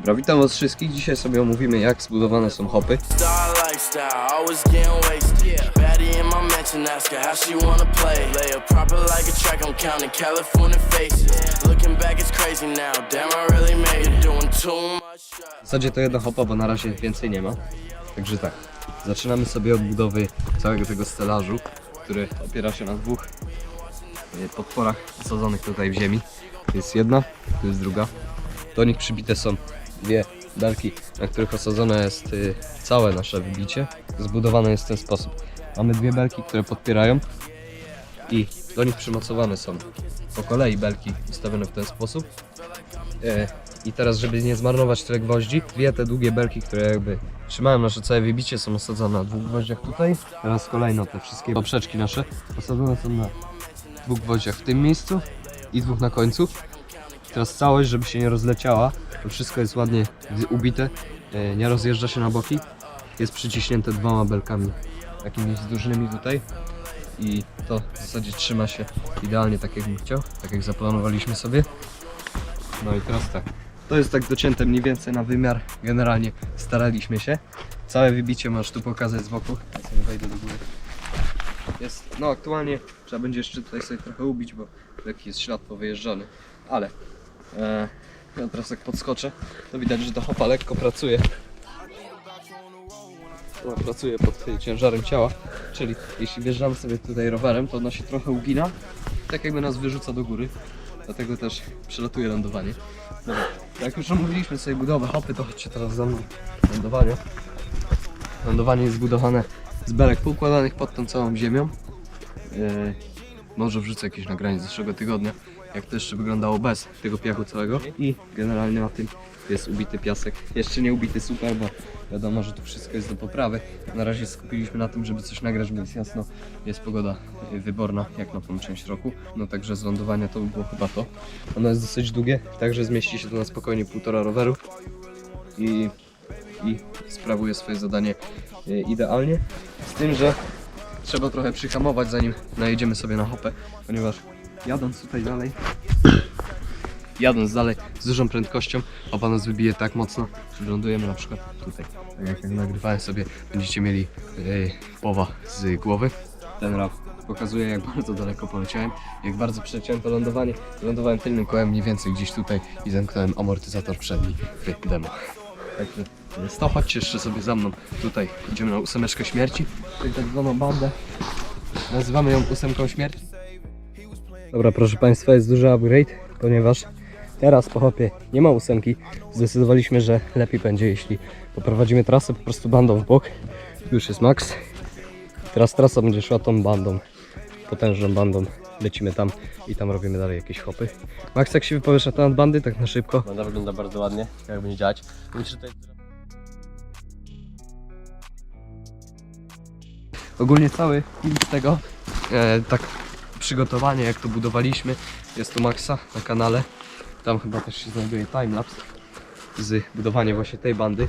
Dobra, witam was wszystkich. Dzisiaj sobie omówimy jak zbudowane są hopy. W zasadzie to jedna hopa, bo na razie więcej nie ma. Także tak, zaczynamy sobie od budowy całego tego stelażu, który opiera się na dwóch e, podporach zasadzonych tutaj w ziemi. To jest jedna, to jest druga. Do nich przybite są dwie belki, na których osadzone jest y, całe nasze wybicie. Zbudowane jest w ten sposób. Mamy dwie belki, które podpierają i do nich przymocowane są po kolei belki ustawione w ten sposób. E, I teraz, żeby nie zmarnować tyle gwoździ, dwie te długie belki, które jakby trzymają nasze całe wybicie, są osadzone na dwóch gwoździach tutaj. Teraz kolejno te wszystkie poprzeczki nasze osadzone są na dwóch gwoździach w tym miejscu i dwóch na końcu. Teraz całość, żeby się nie rozleciała, to wszystko jest ładnie ubite, e, nie rozjeżdża się na boki. Jest przyciśnięte dwoma belkami takimi wzdłużnymi tutaj i to w zasadzie trzyma się idealnie tak jak bym chciał, tak jak zaplanowaliśmy sobie. No i teraz tak. To jest tak docięte mniej więcej na wymiar. Generalnie staraliśmy się. Całe wybicie możesz tu pokazać z boku. Ja sobie wejdę do góry. Jest, no aktualnie trzeba będzie jeszcze tutaj sobie trochę ubić, bo lekki jest ślad powyjeżdżany. Ale ja teraz jak podskoczę, to widać, że ta hopa lekko pracuje. Ona pracuje pod ciężarem ciała, czyli jeśli wjeżdżamy sobie tutaj rowerem, to ona się trochę ugina, tak jakby nas wyrzuca do góry. Dlatego też przelatuje lądowanie. Dobra, jak już omówiliśmy sobie budowę hopy, to chodźcie teraz za mną lądowanie. Lądowanie jest zbudowane z belek poukładanych pod tą całą ziemią. Yy, może wrzucę jakieś nagranie z zeszłego tygodnia, jak to jeszcze wyglądało bez tego piachu całego. I generalnie na tym jest ubity piasek. Jeszcze nie ubity super, bo wiadomo, że tu wszystko jest do poprawy. Na razie skupiliśmy na tym, żeby coś nagrać, jest jasno. Jest pogoda wyborna, jak na tą część roku. No także z lądowania to by było chyba to. Ono jest dosyć długie, także zmieści się tu na spokojnie półtora roweru. I, i sprawuje swoje zadanie y, idealnie. Z tym, że trzeba trochę przyhamować zanim najedziemy sobie na hopę, ponieważ jadąc tutaj dalej, jadąc dalej z dużą prędkością, opa nas wybije tak mocno, że lądujemy na przykład tutaj. Tak jak, nagrywałem sobie, będziecie mieli yy, powa z głowy. Ten rap pokazuje jak bardzo daleko poleciałem, jak bardzo przeleciałem to lądowanie. Lądowałem tylnym kołem mniej więcej gdzieś tutaj i zamknąłem amortyzator przedni w demo. Także jest to, chodźcie jeszcze sobie za mną. Tutaj idziemy na ósemeczkę śmierci, czyli tak zwaną bandę. Nazywamy ją ósemką śmierci. Dobra, proszę Państwa, jest duży upgrade, ponieważ teraz po hopie nie ma ósemki. Zdecydowaliśmy, że lepiej będzie, jeśli poprowadzimy trasę po prostu bandą w bok. Już jest max. Teraz trasa będzie szła tą bandą, potężną bandą. Lecimy tam i tam robimy dalej jakieś hopy. Max, jak się wypowiesz na temat bandy, tak na szybko? Banda wygląda bardzo ładnie, jak będzie działać. Myślę, że Ogólnie cały film z tego, e, tak przygotowanie jak to budowaliśmy, jest tu Maxa na kanale. Tam chyba też się znajduje timelapse z budowania właśnie tej bandy.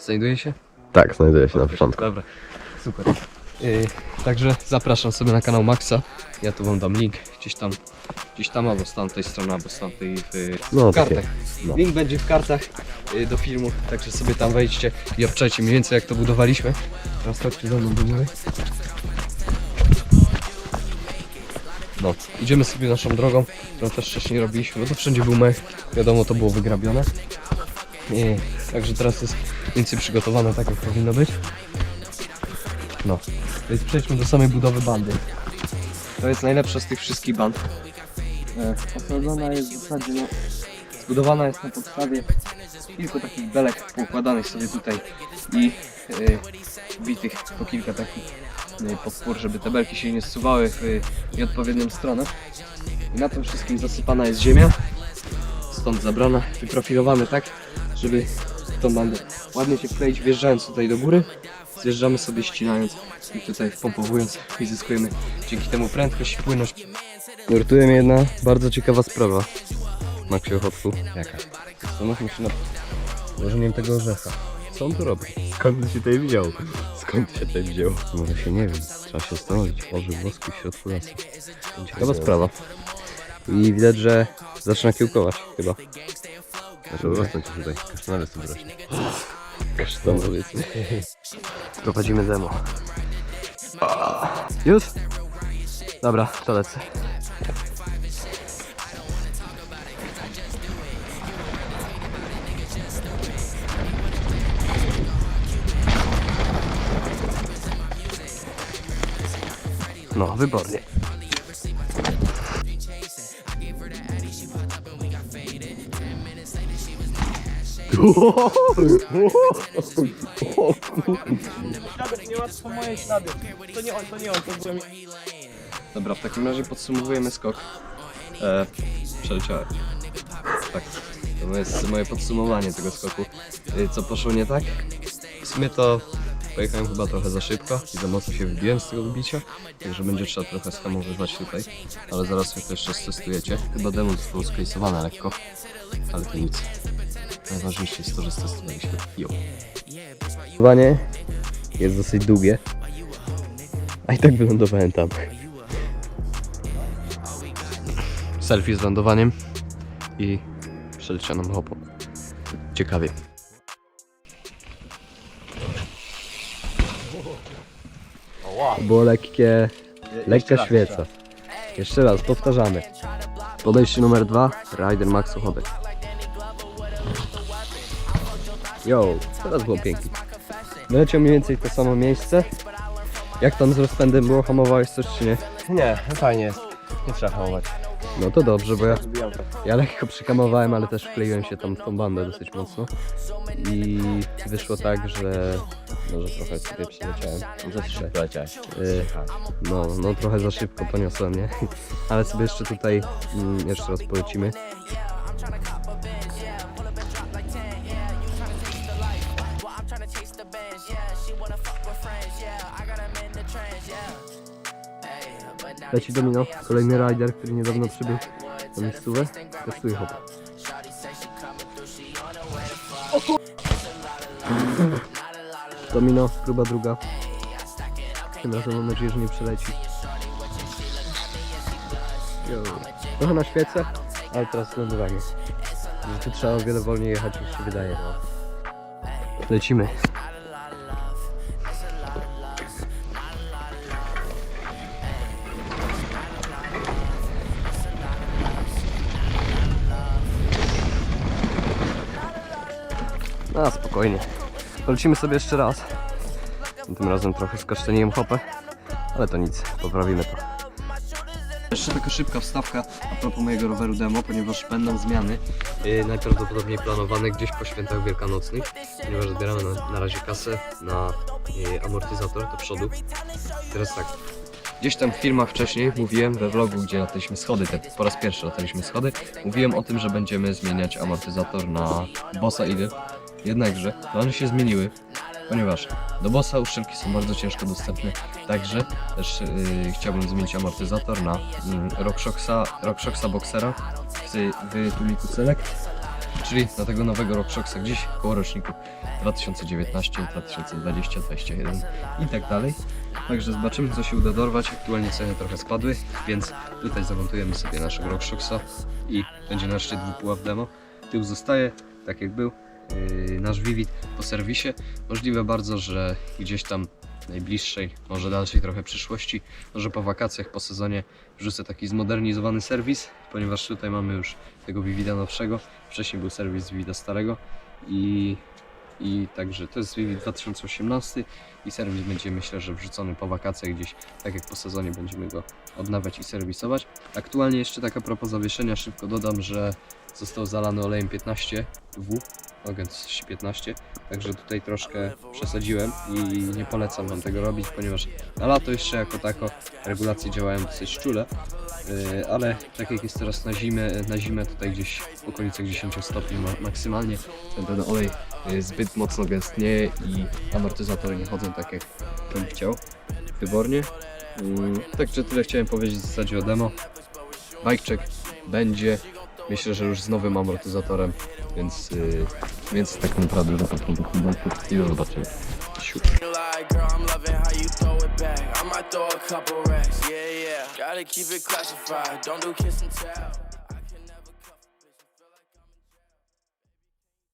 Znajduje się? Tak, znajduje się na początku. Dobra, super. Yy, także zapraszam sobie na kanał Maxa. Ja tu wam dam link gdzieś tam, gdzieś tam albo z tamtej strony, albo z tamtej w, No, w kartach. no. Link będzie w kartach yy, do filmu, także sobie tam wejdźcie i obczajcie mniej więcej jak to budowaliśmy. Teraz chodźcie ze mną do góry. No, idziemy sobie naszą drogą, którą też wcześniej robiliśmy, bo to wszędzie był mech, wiadomo to było wygrabione. Także teraz jest więcej przygotowane tak jak powinno być. No, więc przejdźmy do samej budowy bandy. To jest najlepsza z tych wszystkich band. E, Osadzona jest w zasadzie, no, zbudowana jest na podstawie kilku takich belek poukładanych sobie tutaj i e, bitych po kilka takich podpór, żeby te belki się nie zsuwały w e, nieodpowiednią stronę. I na tym wszystkim zasypana jest ziemia, stąd zabrana, wyprofilowane tak, żeby w tą bandę ładnie się wkleić, wjeżdżając tutaj do góry, zjeżdżamy sobie ścinając i tutaj wpompowując i zyskujemy dzięki temu prędkość i płynność. Nurtuje mnie jedna bardzo ciekawa sprawa. Maksio Hopku. Jaka? Zastanówmy się nad włożeniem tego orzecha. Co on tu robi? Skąd się tutaj wziął? Skąd się tutaj wziął? Może się nie wiem. Trzeba się zastanowić. Orzeł włoski w środku lasu. Ciekawa sprawa. I widać, że zaczyna kiełkować chyba. Znaczy urosnąć ci tutaj. Kasztanowy sobie rośnie. Kasztanowy. Prowadzimy demo. Już? Dobra, to lecę. No, wybornie. Nie łatwo po mojej ślady. To nie on, to nie on, to byłem Dobra, w takim razie podsumowujemy skok. E, przeleciałem. Tak, to jest moje podsumowanie tego skoku. E, Co poszło nie tak? W sumie to pojechałem chyba trochę za szybko i za mocno się wybiłem z tego wybicia, także będzie trzeba trochę skamowywać tutaj, ale zaraz sobie to jeszcze stestujecie. Chyba demo zostało sklejsowane lekko, ale to nic. Najważniejsze jest to, że stestowaliśmy. Jo. Lądowanie jest dosyć długie, a i tak wylądowałem tam. Selfie z lądowaniem i przeliczoną hopą. Ciekawie. Było lekkie, lekka świeca. Jeszcze raz, powtarzamy. Podejście numer dwa, Rider Max Ochobek. Yo, teraz było pięknie. Wyleciał mniej więcej to samo miejsce. Jak tam z rozpędem było? Hamowałeś coś czy nie? Nie, fajnie jest. Nie trzeba hamować. No to dobrze, bo ja, ja lekko przykamowałem, ale też wkleiłem się tam w tą bandę dosyć mocno. I wyszło tak, że może trochę sobie przyleciałem. Za trzy. Y, no, no trochę za szybko poniosłem, nie? Ale sobie jeszcze tutaj mm, jeszcze raz polecimy. Leci domino, kolejny rider, który niedawno przybył na miejscówę. Testuje hop. Domino, próba druga. Tym razem mam nadzieję, że nie przeleci. Yo. Trochę na świecę, ale teraz lądowanie. Tu trzeba o wiele wolniej jechać niż się wydaje. Lecimy. A, spokojnie. Polecimy sobie jeszcze raz. Tym razem trochę skaszczeniłem hopę, ale to nic, poprawimy to. Jeszcze taka szybka wstawka a propos mojego roweru demo, ponieważ będą zmiany yy, najprawdopodobniej planowane gdzieś po świętach wielkanocnych, ponieważ zbieramy na, na razie kasę na yy, amortyzator do przodu. Teraz tak, gdzieś tam w filmach wcześniej mówiłem we vlogu, gdzie lataliśmy schody, te, po raz pierwszy lataliśmy schody, mówiłem o tym, że będziemy zmieniać amortyzator na Bossa Idy. Jednakże plany się zmieniły, ponieważ do bossa uszczelki są bardzo ciężko dostępne, także też yy, chciałbym zmienić amortyzator na yy, RockShoxa, Boxera w, w Select, czyli na tego nowego RockShoxa gdzieś koło roczników 2019, 2020, 2021 i tak dalej. Także zobaczymy co się uda dorwać, aktualnie ceny trochę spadły, więc tutaj zamontujemy sobie naszego RockShoxa i będzie nasz szczyt dwupuław demo. Tył zostaje tak jak był, nasz Vivid po serwisie. Możliwe bardzo, że gdzieś tam najbliższej, może dalszej trochę przyszłości, może po wakacjach, po sezonie wrzucę taki zmodernizowany serwis, ponieważ tutaj mamy już tego Vivida nowszego. Wcześniej był serwis Vivida starego i, i także to jest Vivid 2018 i serwis będzie myślę, że wrzucony po wakacjach gdzieś, tak jak po sezonie będziemy go odnawiać i serwisować. Aktualnie jeszcze taka propos zawieszenia, szybko dodam, że został zalany olejem 15W, Ogen 15, także tutaj troszkę przesadziłem i nie polecam Wam tego robić, ponieważ na lato jeszcze jako tako regulacje działają dosyć czule, yy, ale tak jak jest teraz na zimę, na zimę tutaj gdzieś w okolicach 10 stopni ma, maksymalnie, ten, olej zbyt mocno gęstnieje i amortyzatory nie chodzą tak jak bym chciał, wybornie. Yy, także tyle chciałem powiedzieć w zasadzie o demo. Bike check będzie Myślę, że już z nowym amortyzatorem, więc, yy, więc tak naprawdę zapraszam do feedbacku i do zobaczenia. I might. Gotta keep it classified, don't do kiss and tell.